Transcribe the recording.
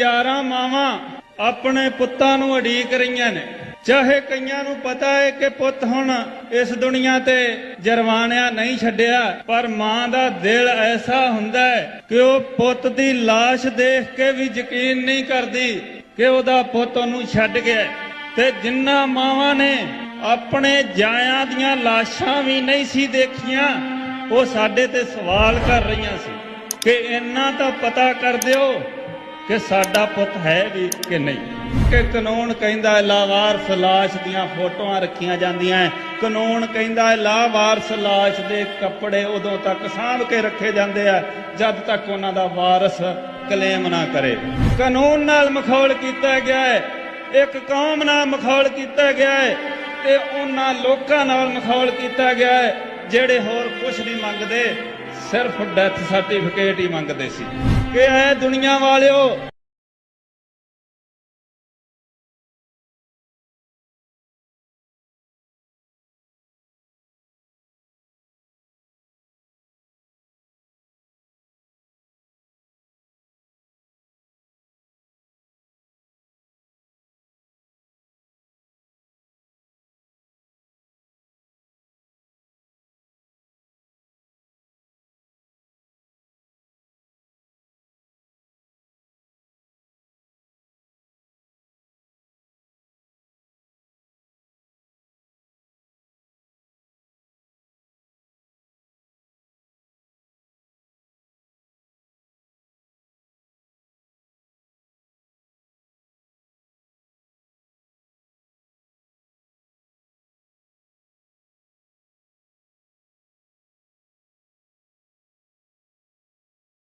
ਯਾਰਾਂ ਮਾਵਾਂ ਆਪਣੇ ਪੁੱਤਾਂ ਨੂੰ ਉਡੀਕ ਰਹੀਆਂ ਨੇ। ਚਾਹੇ ਕਈਆਂ ਨੂੰ ਪਤਾ ਹੈ ਕਿ ਪੁੱਤ ਹੁਣ ਇਸ ਦੁਨੀਆ ਤੇ ਜਰਵਾਣਿਆ ਨਹੀਂ ਛੱਡਿਆ, ਪਰ ਮਾਂ ਦਾ ਦਿਲ ਐਸਾ ਹੁੰਦਾ ਹੈ ਕਿ ਉਹ ਪੁੱਤ ਦੀ লাশ ਦੇਖ ਕੇ ਵੀ ਯਕੀਨ ਨਹੀਂ ਕਰਦੀ ਕਿ ਉਹਦਾ ਪੁੱਤ ਉਹਨੂੰ ਛੱਡ ਗਿਆ ਤੇ ਜਿੰਨਾ ਮਾਵਾਂ ਨੇ ਆਪਣੇ ਜਾਇਆਂ ਦੀਆਂ ਲਾਸ਼ਾਂ ਵੀ ਨਹੀਂ ਸੀ ਦੇਖੀਆਂ, ਉਹ ਸਾਡੇ ਤੇ ਸਵਾਲ ਕਰ ਰਹੀਆਂ ਸੀ ਕਿ ਇੰਨਾ ਤਾਂ ਪਤਾ ਕਰ ਦਿਓ ਕਿ ਸਾਡਾ ਪੁੱਤ ਹੈ ਵੀ ਕਿ ਨਹੀਂ। ਕਿ ਕਾਨੂੰਨ ਕਹਿੰਦਾ ਹੈ, ਲਾਵਾਰਸ ਲਾਸ਼ ਦੀਆਂ ਫੋਟੋਆਂ ਰੱਖੀਆਂ ਜਾਂਦੀਆਂ ਹੈ। ਕਾਨੂੰਨ ਕਹਿੰਦਾ ਹੈ, ਲਾਵਾਰਸ ਲਾਸ਼ ਦੇ ਕੱਪੜੇ ਉਦੋਂ ਤੱਕ ਸਾਂਭ ਕੇ ਰੱਖੇ ਜਾਂਦੇ ਆ, ਜਦ ਤੱਕ ਉਹਨਾਂ ਦਾ ਵਾਰਸ ਕਲੇਮ ਨਾ ਕਰੇ। ਕਾਨੂੰਨ ਨਾਲ ਮਖੌਲ ਕੀਤਾ ਗਿਆ ਹੈ, ਇੱਕ ਕੌਮ ਨਾਲ ਮਖੌਲ ਕੀਤਾ ਗਿਆ ਹੈ ਤੇ ਉਹਨਾਂ ਲੋਕਾਂ ਨਾਲ ਮਖੌਲ ਕੀਤਾ ਗਿਆ ਹੈ, ਜਿਹੜੇ ਹੋਰ ਕੁਝ ਨਹੀਂ ਮੰਗਦੇ, ਸਿਰਫ ਡੈਥ ਸਰਟੀਫਿਕੇਟ ਹੀ ਮੰਗਦੇ ਸੀ। ਕਿ ਐ ਦੁਨੀਆ ਵਾਲਿਓ।